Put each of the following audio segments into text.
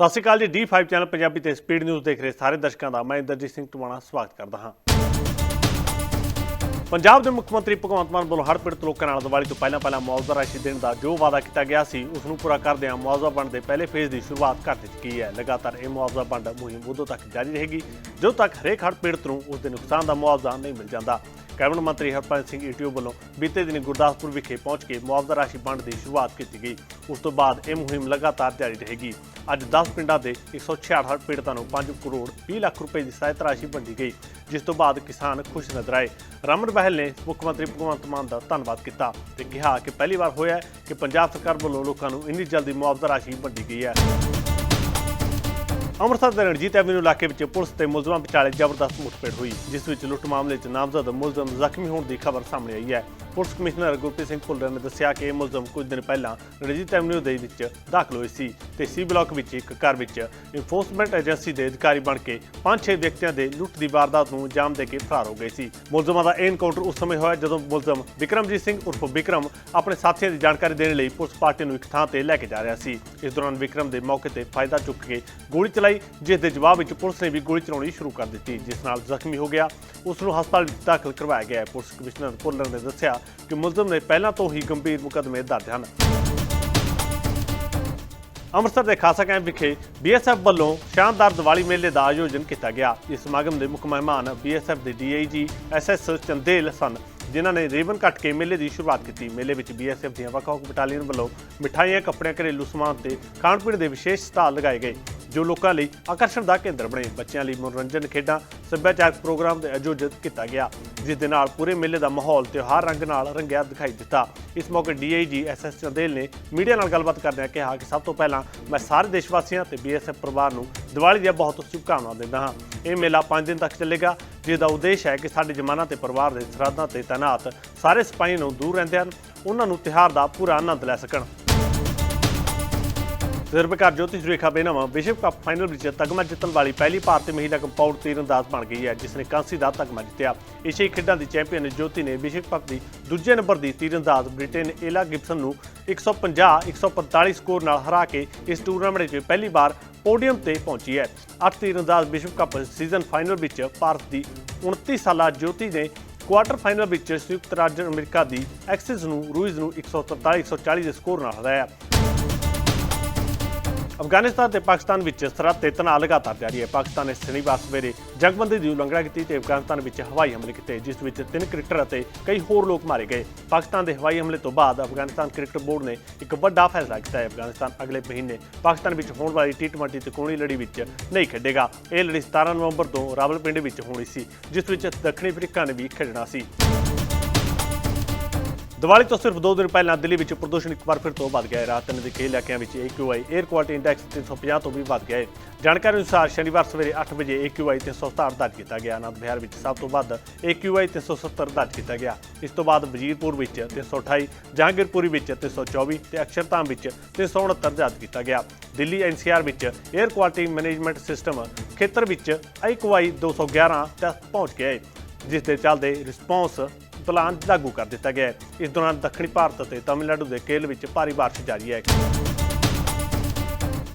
ਸਤਿ ਸ਼੍ਰੀ ਅਕਾਲ ਜੀ D5 channel Punjabi ਤੇ ਸਪੀਡ ਨਿਊਜ਼ ਦੇਖ ਰਹੇ ਸਾਰੇ ਦਰਸ਼ਕਾਂ ਦਾ। ਮੈਂ ਇੰਦਰਜੀਤ ਸਿੰਘ ਟਵਾਣਾ ਸਵਾਗਤ ਕਰਦਾ ਹਾਂ। ਪੰਜਾਬ ਦੇ ਮੁੱਖ ਮੰਤਰੀ ਭਗਵੰਤ ਮਾਨ ਵੱਲੋਂ ਹੜ੍ਹ ਪੀੜਤ ਲੋਕਾਂ ਨਾਲ ਦੀਵਾਲੀ ਤੋਂ ਪਹਿਲਾਂ ਪਹਿਲਾਂ ਮੁਆਵਜ਼ਾ ਰਾਸ਼ੀ ਦੇਣ ਦਾ ਜੋ ਵਾਅਦਾ ਕੀਤਾ ਗਿਆ ਸੀ, ਉਸ ਨੂੰ ਪੂਰਾ ਕਰਦਿਆਂ ਮੁਆਵਜ਼ਾ ਵੰਡ ਦੇ ਪਹਿਲੇ ਫੇਜ਼ ਦੀ ਸ਼ੁਰੂਆਤ ਕਰ ਦਿੱਤੀ ਗਈ ਹੈ। ਲਗਾਤਾਰ ਇਹ ਮੁਆਵਜ਼ਾ ਵੰਡ ਮੁਹਿੰਮ ਉਦੋਂ ਤੱਕ ਜਾਰੀ ਰਹੇਗੀ, ਜਦੋਂ ਤੱਕ ਹਰੇਕ ਹੜ੍ਹ ਪੀੜਤ ਨੂੰ ਉਸ ਦੇ ਨੁਕਸਾਨ ਦਾ ਮੁਆਵਜ਼ਾ ਨਹੀਂ ਮਿਲ ਜਾਂਦਾ। ਕੈਬਨਿਟ ਮੰਤਰੀ ਹਰਪ੍ਰੀਤ ਸਿੰਘ ਈਟੀਓ ਵੱਲੋਂ ਬੀਤੇ ਦਿਨੀ ਗੁਰਦਾਸਪੁਰ ਵਿਖੇ ਪਹੁੰਚ ਕੇ ਮੁਆਵਜ਼ਾ ਰਾਸ਼ੀ ਵੰਡ ਦੀ ਸ਼ੁਰੂਆਤ ਕੀਤੀ ਗਈ। ਉਸ ਤੋਂ ਬਾਅਦ ਇਹ ਮੁਹਿੰਮ ਲਗਾਤਾਰ ਜਾਰੀ ਰਹੇਗੀ। ਅੱਜ 10 ਪਿੰਡਾਂ ਦੇ 166 ਹੜ੍ਹ ਪੀੜਤਾਂ ਨੂੰ 5 ਕਰੋੜ 20 ਲੱਖ ਰੁਪਏ ਦੀ ਸਹਾਇਤਾ ਰਾਸ਼ੀ ਵੰਡੀ ਗਈ, ਜਿਸ ਤੋਂ ਬਾਅਦ ਕਿਸਾਨ ਖੁਸ਼ ਨਜ਼ਰ ਆਏ। ਰਮਨ ਬਹਿਲ ਨੇ ਮੁੱਖ ਮੰਤਰੀ ਭਗਵੰਤ ਮਾਨ ਦਾ ਧੰਨਵਾਦ ਕੀਤਾ ਤੇ ਕਿਹਾ ਕਿ ਪਹਿਲੀ ਵਾਰ ਹੋਇਆ ਕਿ ਪੰਜਾਬ ਸਰਕਾਰ ਵੱਲੋਂ ਲੋਕਾਂ ਨੂੰ ਇੰਨੀ ਜਲਦੀ ਮੁਆਵਜ਼ਾ ਰਾਸ਼ੀ ਵੰਡੀ ਗਈ ਹੈ। ਅੰਮ੍ਰਿਤਸਰ ਦੇ ਰਣਜੀਤ ਐਵਨਿਊ ਇਲਾਕੇ ਵਿੱਚ ਪੁਲਿਸ ਤੇ ਮੁਲਜ਼ਮਾਂ ਵਿਚਾਲੇ ਜ਼ਬਰਦਸਤ ਮੁੱਠਭੇੜ ਹੋਈ, ਜਿਸ ਵਿੱਚ ਲੁੱਟ ਮਾਮਲੇ 'ਚ ਨਾਮਜ਼ਦ ਮੁਲਜ਼ਮ ਜ਼ਖਮੀ ਹੋਣ ਦੀ ਖਬਰ ਸਾਹਮਣੇ ਆਈ ਹੈ। ਪੁਲਿਸ ਕਮਿਸ਼ਨਰ ਗੁਰਪ੍ਰੀਤ ਸਿੰਘ ਭੁੱਲਰ ਨੇ ਦੱਸਿਆ ਕਿ ਇਹ ਮੁਲਜ਼ਮ ਕੁਝ ਦਿਨ ਪਹਿਲਾਂ ਰਣਜੀਤ ਐਵਨਿਊ ਦੇ ਵਿੱਚ ਦਾਖਲ ਹੋਏ ਸੀ ਤੇ ਸੀ ਬਲਾਕ ਵਿੱਚ ਇੱਕ ਘਰ ਵਿੱਚ ਇਨਫੋਰਸਮੈਂਟ ਏਜੰਸੀ ਦੇ ਅਧਿਕਾਰੀ ਬਣ ਕੇ ਪੰਜ ਛੇ ਵਿਅਕਤੀਆਂ ਦੇ ਲੁੱਟ ਦੀ ਵਾਰਦਾਤ ਨੂੰ ਜਾਮ ਦੇ ਕੇ ਫਰਾਰ ਹੋ ਗਏ ਸੀ। ਮੁਲਜ਼ਮਾਂ ਦਾ ਇਹ ਐਨਕਾਊਂਟਰ ਉਸ ਸਮੇਂ ਹੋਇਆ ਜਦੋਂ ਮੁਲਜ਼ਮ ਵਿਕਰਮਜੀਤ ਸਿੰਘ ਉਰਫ ਵਿਕਰਮ ਆਪਣੇ ਸਾਥੀਆਂ ਦੀ ਜਾਣਕਾਰੀ ਦੇਣ ਲਈ ਪੁਲਿਸ ਪਾਰਟੀ ਨੂੰ ਇੱਕ ਥਾਂ ਤੇ ਲੈ ਕੇ ਜਾ ਰਿਹਾ ਸੀ। ਇਸ ਦੌਰਾਨ ਵਿਕਰਮ ਦੇ ਮੌਕੇ ਤੇ ਫਾਇਦਾ ਚੁੱਕ ਕੇ ਗੋਲੀ ਚਲਾਈ, ਜਿਸ ਦੇ ਜਵਾਬ ਵਿੱਚ ਪੁਲਿਸ ਨੇ ਵੀ ਗੋਲੀ ਚਲਾਉਣੀ ਸ਼ੁਰੂ ਕਰ ਦਿੱਤੀ, ਜਿਸ ਨਾਲ ਜ਼ਖਮੀ ਹੋ ਗਿਆ। ਉਸ ਨੂੰ ਹਸਪਤਾਲ ਵਿੱਚ ਦਾਖਲ ਕਰਵਾਇਆ ਗਿਆ ਪੁਲਿਸ ਕਮਿਸ਼ਨਰ ਭੁੱਲਰ ਨੇ ਦੱਸਿਆ ਕਿ ਮੁਲਜ਼ਮ ਨੇ ਪਹਿਲਾਂ ਤੋਂ ਹੀ ਗੰਭੀਰ ਮੁਕੱਦਮੇ ਦਰਜ ਹਨ। ਅੰਮ੍ਰਿਤਸਰ ਦੇ ਖਾਸਾ ਕੈਂਪ ਵਿਖੇ ਬੀਐਸਐਫ ਵੱਲੋਂ ਸ਼ਾਨਦਾਰ ਦੀਵਾਲੀ ਮੇਲੇ ਦਾ ਆਯੋਜਨ ਕੀਤਾ ਗਿਆ। ਇਸ ਸਮਾਗਮ ਦੇ ਮੁੱਖ ਮਹਿਮਾਨ ਬੀਐਸਐਫ ਦੇ ਡੀਆਈਜੀ ਐਸਐਸ ਚੰਦੇਲ ਸਨ, ਜਿਨ੍ਹਾਂ ਨੇ ਰੀਬਨ ਕੱਟ ਕੇ ਮੇਲੇ ਦੀ ਸ਼ੁਰੂਆਤ ਕੀਤੀ। ਮੇਲੇ ਵਿੱਚ ਬੀਐਸਐਫ ਦੀਆਂ ਵੱਖ-ਵੱਖ ਬਟਾਲੀਅਨ ਵੱਲੋਂ ਮਿਠਾਈਆਂ, ਕੱਪੜਿਆਂ, ਘਰੇਲੂ ਸਮਾਨ ਤੇ ਖਾਣ ਪੀਣ ਦੇ ਵਿਸ਼ੇਸ਼ ਸਟਾਲ ਲਗਾਏ ਗਏ। ਜੋ ਲੋਕਾਂ ਲਈ ਆਕਰਸ਼ਣ ਦਾ ਕੇਂਦਰ ਬਣੇ। ਬੱਚਿਆਂ ਲਈ ਮਨੋਰੰਜਨ ਖੇਡਾਂ, ਸੱਭਿਆਚਾਰਕ ਪ੍ਰੋਗਰਾਮ ਦੇ ਆਯੋਜਿਤ ਕੀਤਾ ਗਿਆ, ਜਿਸ ਦੇ ਨਾਲ ਪੂਰੇ ਮੇਲੇ ਦਾ ਮਾਹੌਲ ਤਿਉਹਾਰ ਰੰਗ ਨਾਲ ਰੰਗਿਆ ਦਿਖਾਈ ਦਿੱਤਾ। ਇਸ ਮੌਕੇ ਡੀਆਈਜੀ ਐਸਐਸ ਚੰਦੇਲ ਨੇ ਮੀਡੀਆ ਨਾਲ ਗੱਲਬਾਤ ਕਰਦਿਆਂ ਕਿਹਾ ਕਿ ਸਭ ਤੋਂ ਪਹਿਲਾਂ ਮੈਂ ਸਾਰੇ ਦੇਸ਼ ਵਾਸੀਆਂ ਤੇ ਬੀਐਸਐਫ ਪਰਿਵਾਰ ਨੂੰ ਦੀਵਾਲੀ ਦੀਆਂ ਬਹੁਤ ਸ਼ੁਭਕਾਮਨਾਵਾਂ ਦਿੰਦਾ ਹਾਂ। ਇਹ ਮੇਲਾ 5 ਦਿਨ ਤੱਕ ਚੱਲੇਗਾ ਜਿਸ ਦਾ ਉਦੇਸ਼ ਹੈ ਕਿ ਸਾਡੇ ਜਵਾਨਾਂ ਤੇ ਪਰਿਵਾਰ ਦੇ ਸਰਹੱਦਾਂ ਤੇ ਤਾਇਨਾਤ ਸਾਰੇ ਸਿਪਾਹੀਆਂ ਨੂੰ ਦੂਰ ਰਹਿੰਦੇ ਹਨ, ਉਹਨਾਂ ਨੂੰ ਤਿਉਹਾਰ ਦਾ ਪੂਰਾ ਆਨੰਦ ਲੈ ਸਕਣ। ਤਜਰਬੇਕਾਰ ਜੋਤੀ ਸੁਰੇਖਾ ਬੇਨਮ ਵਿਸ਼ਵ ਕੱਪ ਫਾਈਨਲ ਵਿੱਚ ਤਗਮਾ ਜਿੱਤਣ ਵਾਲੀ ਪਹਿਲੀ ਭਾਰਤੀ ਮਹਿਲਾ ਕੰਪਾਊਂਡ ਤੀਰਅੰਦਾਜ਼ ਬਣ ਗਈ ਹੈ ਜਿਸ ਨੇ ਕਾਂਸੀ ਦਾ ਤਗਮਾ ਜਿੱਤਿਆ। ਏਸ਼ੀਆਈ ਖੇਡਾਂ ਦੀ ਚੈਂਪੀਅਨ ਜੋਤੀ ਨੇ ਵਿਸ਼ਵ ਕੱਪ ਦੀ ਦੂਜੇ ਨੰਬਰ ਦੀ ਤੀਰਅੰਦਾਜ਼ ਬ੍ਰਿਟੇਨ ਏਲਾ ਗਿਬਸਨ ਨੂੰ 150 145 ਸਕੋਰ ਨਾਲ ਹਰਾ ਕੇ ਇਸ ਟੂਰਨਾਮੈਂਟ ਵਿੱਚ ਪਹਿਲੀ ਵਾਰ ਪੋਡੀਅਮ ਤੇ ਪਹੁੰਚੀ ਹੈ। ਅੱਠ ਤੀਰਅੰਦਾਜ਼ ਵਿਸ਼ਵ ਕੱਪ ਸੀਜ਼ਨ ਫਾਈਨਲ ਵਿੱਚ ਭਾਰਤ ਦੀ 29 ਸਾਲਾ ਜੋਤੀ ਨੇ ਕੁਆਟਰ ਫਾਈਨਲ ਵਿੱਚ ਸੰਯੁਕਤ ਰਾਜ ਅਮਰੀਕਾ ਦੀ ਐਕਸਿਸ ਨੂੰ ਰੂਇਜ਼ ਨੂੰ 143 140 ਦੇ ਸਕੋਰ ਨਾਲ ਹਰਾਇਆ। ਅਫਗਾਨਿਸਤਾਨ ਤੇ ਪਾਕਿਸਤਾਨ ਵਿੱਚ ਸਰਹੱਦ ਤੇ ਤਣਾਅ ਲਗਾਤਾਰ ਜਾਰੀ ਹੈ। ਪਾਕਿਸਤਾਨ ਨੇ ਸ਼ਨੀਵਾਰ ਸਵੇਰੇ ਜੰਗਬੰਦੀ ਦੀ ਉਲੰਘਣਾ ਕੀਤੀ ਤੇ ਅਫਗਾਨਿਸਤਾਨ ਵਿੱਚ ਹਵਾਈ ਹਮਲੇ ਕੀਤੇ, ਜਿਸ ਵਿੱਚ ਤਿੰਨ ਕ੍ਰਿਕਟਰ ਅਤੇ ਕਈ ਹੋਰ ਲੋਕ ਮਾਰੇ ਗਏ। ਪਾਕਿਸਤਾਨ ਦੇ ਹਵਾਈ ਹਮਲੇ ਤੋਂ ਬਾਅਦ ਅਫਗਾਨਿਸਤਾਨ ਕ੍ਰਿਕਟ ਬੋਰਡ ਨੇ ਇੱਕ ਵੱਡਾ ਫੈਸਲਾ ਕੀਤਾ ਹੈ। ਅਫਗਾਨਿਸਤਾਨ ਅਗਲੇ ਮਹੀਨੇ ਪਾਕਿਸਤਾਨ ਵਿੱਚ ਹੋਣ ਵਾਲੀ ਟੀ20 ਤੇ ਕੋਣੀ ਲੜੀ ਵਿੱਚ ਨਹੀਂ ਖੇਡੇਗਾ। ਇਹ ਲੜੀ 17 ਨਵੰਬਰ ਤੋਂ ਰਾਵਲਪਿੰਡੀ ਵਿੱਚ ਹੋਣੀ ਸੀ, ਜਿਸ ਵਿੱਚ ਦੱਖਣੀ ਅਫਰੀਕਾ ਨੇ ਵੀ ਖੇਡਣਾ ਸੀ। ਦੀਵਾਲੀ ਤੋਂ ਸਿਰਫ 2 ਦਿਨ ਪਹਿਲਾਂ ਦਿੱਲੀ ਵਿੱਚ ਪ੍ਰਦੂਸ਼ਣ ਇੱਕ ਵਾਰ ਫਿਰ ਤੋਂ ਵੱਧ ਗਿਆ ਹੈ। ਰਾਤ ਦੇ ਕਈ ਇਲਾਕਿਆਂ ਵਿੱਚ AQI 에ਅਰ ਕੁਆਲਿਟੀ ਇੰਡੈਕਸ 350 ਤੋਂ ਵੀ ਵੱਧ ਗਿਆ ਹੈ। ਜਾਣਕਾਰੀ ਅਨੁਸਾਰ ਸ਼ਨੀਵਾਰ ਸਵੇਰੇ 8 ਵਜੇ AQI 367 ਦਰਜ ਕੀਤਾ ਗਿਆ। ਆਨੰਦ ਵਿਹਾਰ ਵਿੱਚ ਸਭ ਤੋਂ ਵੱਧ AQI 370 ਦਰਜ ਕੀਤਾ ਗਿਆ। ਇਸ ਤੋਂ ਬਾਅਦ ਵਜ਼ੀਰਪੁਰ ਵਿੱਚ 328 ਜਹਾਂਗੀਰਪੁਰੀ ਵਿੱਚ 324 ਤੇ ਅਕਸ਼ਰਧਾਮ ਵਿੱਚ 369 ਦਰਜ ਕੀਤਾ ਗਿਆ। ਦਿੱਲੀ NCR ਵਿੱਚ 에ਅਰ ਕੁਆਲਿਟੀ ਮੈਨੇਜਮੈਂਟ ਸਿਸਟਮ ਖੇਤਰ ਵਿੱਚ AQI 211 ਤੱਕ ਪਹੁੰਚ ਗਿਆ ਹੈ। ਜਿਸ ਦੇ ਚੱਲਦੇ ਰਿਸਪੌਂਸ ਪਲਾਨ ਲਾਗੂ ਕਰ ਦਿੱਤਾ ਗਿਆ ਹੈ। ਇਸ ਦੌਰਾਨ ਦੱਖਣੀ ਭਾਰਤ ਅਤੇ ਤਮਿਲਨਾਡੂ ਦੇ ਕੇਲ ਵਿੱਚ ਭਾਰੀ ਬਾਰਿਸ਼ ਜਾਰੀ ਹੈ।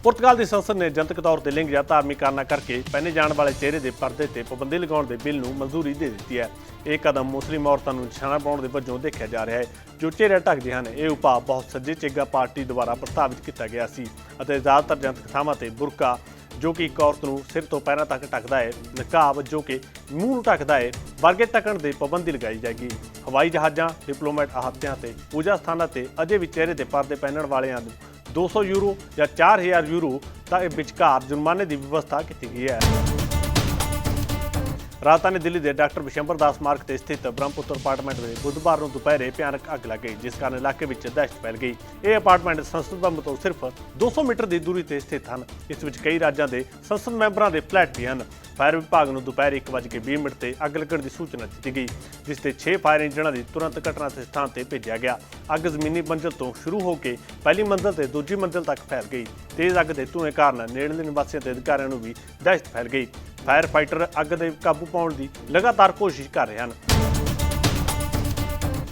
ਪੁਰਤਗਾਲ ਦੀ ਸੰਸਦ ਨੇ ਜਨਤਕ ਤੌਰ ਤੇ ਲਿੰਗ ਜਾਂ ਧਾਰਮਿਕ ਕਾਰਨਾਂ ਕਰਕੇ ਪਹਿਨੇ ਜਾਣ ਵਾਲੇ ਚਿਹਰੇ ਦੇ ਪਰਦੇ ਤੇ ਪਾਬੰਦੀ ਲਗਾਉਣ ਦੇ ਬਿੱਲ ਨੂੰ ਮਨਜ਼ੂਰੀ ਦੇ ਦਿੱਤੀ ਹੈ। ਇਹ ਕਦਮ ਮੁਸਲਿਮ ਔਰਤਾਂ ਨੂੰ ਨਿਸ਼ਾਨਾ ਬਣਾਉਣ ਦੇ ਵਜੋਂ ਦੇਖਿਆ ਜਾ ਰਿਹਾ ਹੈ। ਜੋ ਚਿਹਰੇ ਢੱਕਦੇ ਹਨ, ਇਹ ਉਪਾਅ ਬਹੁਤ ਸੱਜੇ ਚੇਗਾ ਪਾਰਟੀ ਦੁਆਰਾ ਪ੍ਰਸਤਾਵਿਤ ਕੀਤਾ ਗਿਆ ਸੀ ਅਤੇ ਜ਼ਿਆਦਾਤਰ ਜਨਤਕ ਥਾਵਾਂ ਤੇ ਬੁਰਕਾ ਜੋ ਕਿ ਇੱਕ ਔਰਤ ਨੂੰ ਸਿਰ ਤੋਂ ਪੈਰਾਂ ਤੱਕ ਢੱਕਦਾ ਹੈ, ਨਕਾਬ ਜੋ ਕਿ ਮੂੰਹ ਨੂੰ ਢੱਕਦਾ ਹੈ, ਵਰਗੇ ਢੱਕਣ ਦੇ ਪਾਬੰਦੀ ਲਗਾਈ ਜਾਏਗੀ। ਹਵਾਈ ਜਹਾਜ਼ਾਂ, ਡਿਪਲੋਮੈਟ ਅਹਾਤਿਆਂ ਤੇ ਪੂਜਾ ਸਥਾਨਾਂ ਤੇ ਅਜੇ ਵੀ ਚਿਹਰੇ ਦੇ ਪਰਦੇ ਪਹਿਨਣ ਵਾਲਿਆਂ ਨੂੰ 200 ਯੂਰੋ ਜਾਂ 4000 ਯੂਰੋ ਤੱਕ ਵਿਚਕਾਰ ਜੁਰਮਾਨੇ ਦੀ ਵਿਵਸਥਾ ਕੀਤੀ ਗਈ ਹੈ। ਰਾਜਧਾਨੀ ਦਿੱਲੀ ਦੇ ਡਾਕਟਰ ਬਿਸ਼ੰਬਰ ਦਾਸ ਮਾਰਗ ਤੇ ਸਥਿਤ ਬ੍ਰਹਮਪੁੱਤਰ ਅਪਾਰਟਮੈਂਟ ਵਿੱਚ ਬੁੱਧਵਾਰ ਨੂੰ ਦੁਪਹਿਰੇ ਭਿਆਨਕ ਅੱਗ ਲੱਗ ਗਈ, ਜਿਸ ਕਾਰਨ ਇਲਾਕੇ ਵਿੱਚ ਦਹਿਸ਼ਤ ਫੈਲ ਗਈ। ਇਹ ਅਪਾਰਟਮੈਂਟ ਸੰਸਦ ਭਵਨ ਤੋਂ ਸਿਰਫ 200 ਮੀਟਰ ਦੀ ਦੂਰੀ ਤੇ ਸਥਿਤ ਹਨ ਇਸ ਵਿੱਚ ਕਈ ਰਾਜਾਂ ਦੇ ਸੰਸਦ ਮੈਂਬਰਾਂ ਦੇ ਫਲੈਟ ਵੀ ਹਨ। ਫਾਇਰ ਵਿਭਾਗ ਨੂੰ ਦੁਪਹਿਰ 1:20 ਮਿੰਟ ਤੇ ਅੱਗ ਲੱਗਣ ਦੀ ਸੂਚਨਾ ਦਿੱਤੀ ਗਈ, ਜਿਸ ਤੇ 6 ਫਾਇਰ ਇੰਜਣਾਂ ਦੀ ਤੁਰੰਤ ਘਟਨਾ ਤੇ ਸਥਾਨ ਤੇ ਭੇਜਿਆ ਗਿਆ। ਅੱਗ ਜ਼ਮੀਨੀ ਮੰਜ਼ਲ ਤੋਂ ਸ਼ੁਰੂ ਹੋ ਕੇ ਪਹਿਲੀ ਮੰਜ਼ਲ ਤੇ ਦੂਜੀ ਮੰਜ਼ਲ ਤੱਕ ਫੈਲ ਗਈ। ਤੇਜ਼ ਅੱਗ ਦੇ ਧੂਏ ਕਾਰਨ ਨੇੜਲੇ ਨਿਵਾਸੀਆਂ ਤੇ ਅਧਿਕਾਰੀਆਂ ਨੂੰ ਵੀ ਦਹਿਸ਼ਤ ਫੈਲ ਗਈ। ਫਾਇਰ ਫਾਈਟਰ ਅੱਗ ਦੇ ਕਾਬੂ ਪਾਉਣ ਦੀ ਲਗਾਤਾਰ ਕੋਸ਼ਿਸ਼ ਕਰ ਰਹੇ ਹਨ।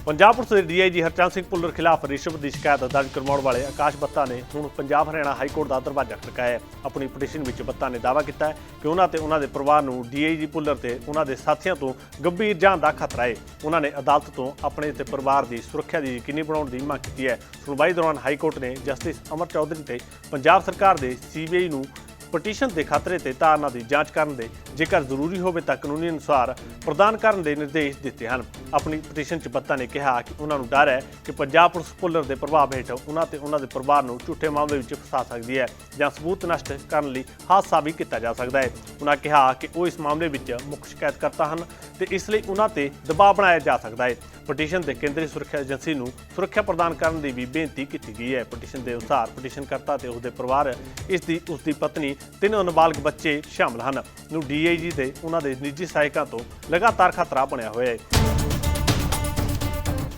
ਪੰਜਾਬ ਪੁਲਿਸ ਦੇ ਡੀਆਈਜੀ ਹਰਚੰਦ ਸਿੰਘ ਭੁੱਲਰ ਖਿਲਾਫ ਰਿਸ਼ਵਤ ਦੀ ਸ਼ਿਕਾਇਤ ਦਰਜ ਕਰਵਾਉਣ ਵਾਲੇ ਆਕਾਸ਼ ਬੱਤਾ ਨੇ ਹੁਣ ਪੰਜਾਬ ਹਰਿਆਣਾ ਹਾਈ ਕੋਰਟ ਦਾ ਦਰਵਾਜ਼ਾ ਖੜਕਾਇਆ ਆਪਣੀ ਪਟੀਸ਼ਨ ਵਿੱਚ ਬੱਤਾ ਨੇ ਦਾਅਵਾ ਕੀਤਾ ਹੈ ਕਿ ਉਹਨਾਂ ਤੇ ਉਹਨਾਂ ਦੇ ਪਰਿਵਾਰ ਨੂੰ ਡੀਆਈਜੀ ਭੁੱਲਰ ਤੇ ਉਹਨਾਂ ਦੇ ਸਾਥੀਆਂ ਤੋਂ ਗੰਭੀਰ ਜਾਨ ਦਾ ਖਤਰਾ ਹੈ। ਉਹਨਾਂ ਨੇ ਅਦਾਲਤ ਤੋਂ ਆਪਣੇ ਤੇ ਪਰਿਵਾਰ ਦੀ ਸੁਰੱਖਿਆ ਦੀ ਯਕੀਨੀ ਬਣਾਉਣ ਦੀ ਮੰਗ ਕੀਤੀ ਹੈ। ਸੁਣਵਾਈ ਦੌਰਾਨ ਹਾਈ ਕੋਰਟ ਨੇ ਜਸਟਿਸ ਅਮਰ ਚੌਧਰੀ ਤੇ ਪੰਜਾਬ ਸਰਕਾਰ ਦੇ ਸੀਬੀਆਈ ਨੂੰ ਪਟੀਸ਼ਨ ਦੇ ਖਤਰੇ ਤੇ ਧਾਰਨਾ ਦੀ ਜਾਂਚ ਕਰਨ ਦੇ ਜੇਕਰ ਜ਼ਰੂਰੀ ਹੋਵੇ ਤਾਂ ਕਾਨੂੰਨੀ ਅਨੁਸਾਰ ਪ੍ਰਦਾਨ ਕਰਨ ਦੇ ਨਿਰਦੇਸ਼ ਦਿੱਤੇ ਹਨ। ਆਪਣੀ ਪਟੀਸ਼ਨ 'ਚ ਬੱਤਾ ਨੇ ਕਿਹਾ ਕਿ ਉਹਨਾਂ ਨੂੰ ਡਰ ਹੈ ਕਿ ਪੰਜਾਬ ਪੁਲਿਸ ਪੁੱਲਰ ਦੇ ਪ੍ਰਭਾਵ ਹੇਠ ਉਹਨਾਂ ਤੇ ਉਹਨਾਂ ਦੇ ਪਰਿਵਾਰ ਨੂੰ ਝੂਠੇ ਮਾਮਲੇ ਵਿੱਚ ਫਸਾ ਸਕਦੀ ਹੈ ਜਾਂ ਸਬੂਤ ਨਸ਼ਟ ਕਰਨ ਲਈ ਹਾਦਸਾ ਵੀ ਕੀਤਾ ਜਾ ਸਕਦਾ ਹੈ। ਉਹਨਾਂ ਕਿਹਾ ਕਿ ਉਹ ਇਸ ਮਾਮਲੇ ਵਿੱਚ ਮੁੱਖ ਸ਼ਿਕਾਇਤਕਰਤਾ ਹਨ ਤੇ ਇਸ ਲਈ ਉਹਨਾਂ ਤੇ ਦਬਾਅ ਬਣਾਇਆ ਜਾ ਸਕਦਾ ਹੈ। ਪਟੀਸ਼ਨ ਦੇ ਕੇਂਦਰੀ ਸੁਰੱਖਿਆ ਏਜੰਸੀ ਨੂੰ ਸੁਰੱਖਿਆ ਪ੍ਰਦਾਨ ਕਰਨ ਦੀ ਵੀ ਬੇਨਤੀ ਕੀਤੀ ਗਈ ਹੈ। ਪਟੀਸ਼ਨ ਦੇ ਅਨੁਸਾਰ ਪਟੀਸ਼ਨਕਰਤਾ ਤੇ ਉਸਦੇ ਪਰਿਵਾਰ, ਇਸ ਦੀ ਉਸਦੀ ਪਤਨੀ ਤਿੰਨ ਨਾਬਾਲਗ ਬੱਚੇ ਸ਼ਾਮਲ ਹਨ। ਨੂੰ ਡੀਆਈਜੀ ਦੇ ਉਹਨਾਂ ਦੇ ਨਿੱਜੀ ਸਹਾਇਕਾਂ ਤੋਂ ਲਗਾਤਾਰ ਖਤਰਾ ਬਣਿਆ ਹੋਇਆ ਹੈ।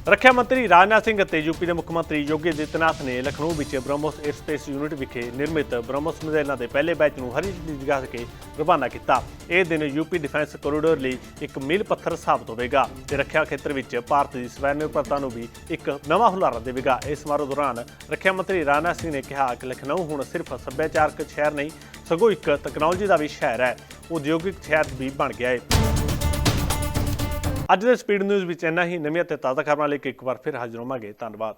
ਰੱਖਿਆ ਮੰਤਰੀ ਰਾਜਨਾਥ ਸਿੰਘ ਅਤੇ ਯੂਪੀ ਦੇ ਮੁੱਖ ਮੰਤਰੀ ਯੋਗੀ ਆਦਿੱਤਯਨਾਥ ਨੇ ਲਖਨਊ ਵਿੱਚ ਬ੍ਰਹਮੋਸ 에ਅਰਸਪੇਸ ਯੂਨਿਟ ਵਿਖੇ ਨਿਰਮਿਤ ਬ੍ਰਹਮੋਸ ਮਿਜ਼ਾਈਲਾਂ ਦੇ ਪਹਿਲੇ ਬੈਚ ਨੂੰ ਹਰੀ ਝੰਡੀ ਦਿਖਾ ਕੇ ਰਵਾਨਾ ਕੀਤਾ। ਇਹ ਦਿਨ ਯੂਪੀ ਡਿਫੈਂਸ ਕੋਰੀਡੋਰ ਲਈ ਇੱਕ ਮੀਲ ਪੱਥਰ ਸਾਬਤ ਹੋਵੇਗਾ ਤੇ ਰੱਖਿਆ ਖੇਤਰ ਵਿੱਚ ਭਾਰਤ ਦੀ ਸਵੈ ਨਿਰਭਰਤਾ ਨੂੰ ਵੀ ਇੱਕ ਨਵਾਂ ਹੁਲਾਰਾ ਦੇਵੇਗਾ। ਇਸ ਸਮਾਰੋਹ ਦੌਰਾਨ ਰੱਖਿਆ ਮੰਤਰੀ ਰਾਜਨਾਥ ਸਿੰਘ ਨੇ ਕਿਹਾ ਕਿ ਲਖਨਊ ਹੁਣ ਸਿਰਫ ਸੱਭਿਆਚਾਰਕ ਸ਼ਹਿਰ ਨਹੀਂ, ਸਗੋਂ ਇੱਕ ਤਕਨਾਲੋਜੀ ਦਾ ਵੀ ਸ਼ਹਿਰ ਹੈ। ਉਦਯੋਗਿਕ ਸ਼ਹਿਰ ਵੀ ਬਣ ਗਿਆ ਹੈ ਅੱਜ ਦੇ ਸਪੀਡ ਨਿਊਜ਼ ਵਿੱਚ ਇੰਨਾ ਹੀ। ਨਵੀਆਂ ਤੇ ਤਾਜ਼ਾ ਖਬਰਾਂ ਲੈ ਕੇ ਇੱਕ ਵਾਰ ਫਿਰ ਹਾਜ਼ਰ ਹੋਵਾਂਗੇ। ਧੰਨਵਾਦ।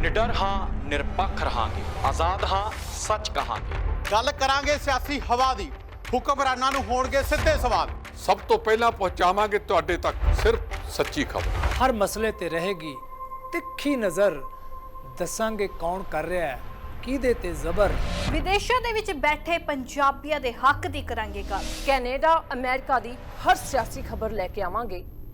ਨਿਡਰ ਹਾਂ ਨਿਰਪੱਖ ਰਹਾਂਗੇ। ਆਜ਼ਾਦ ਹਾਂ ਸੱਚ ਕਹਾਂਗੇ। ਗੱਲ ਕਰਾਂਗੇ ਸਿਆਸੀ ਹਵਾ ਦੀ। ਹੁਕਮਰਾਨਾਂ ਨੂੰ ਹੋਣਗੇ ਸਿੱਧੇ ਸਵਾਲ। ਸਭ ਤੋਂ ਪਹਿਲਾਂ ਪਹੁੰਚਾਵਾਂਗੇ ਤੁਹਾਡੇ ਤੱਕ ਸਿਰਫ ਸੱਚੀ ਖਬਰ। ਹਰ ਮਸਲੇ ਤੇ ਰਹੇਗੀ ਤਿੱਖੀ ਨਜ਼ਰ। ਦੱਸਾਂਗੇ ਕੌਣ ਕਰ ਰਿਹਾ ਹੈ ਕਿਹਦੇ ਤੇ ਜ਼ਬਰ। ਵਿਦੇਸ਼ਾਂ ਦੇ ਵਿੱਚ ਬੈਠੇ ਪੰਜਾਬੀਆਂ ਦੇ ਹੱਕ ਦੀ ਕਰਾਂਗੇ ਗੱਲ। ਕੈਨੇਡਾ ਅਮਰੀਕਾ ਦੀ ਹਰ ਸਿਆਸੀ ਖਬਰ ਲੈ ਕੇ ਆਵਾਂਗੇ।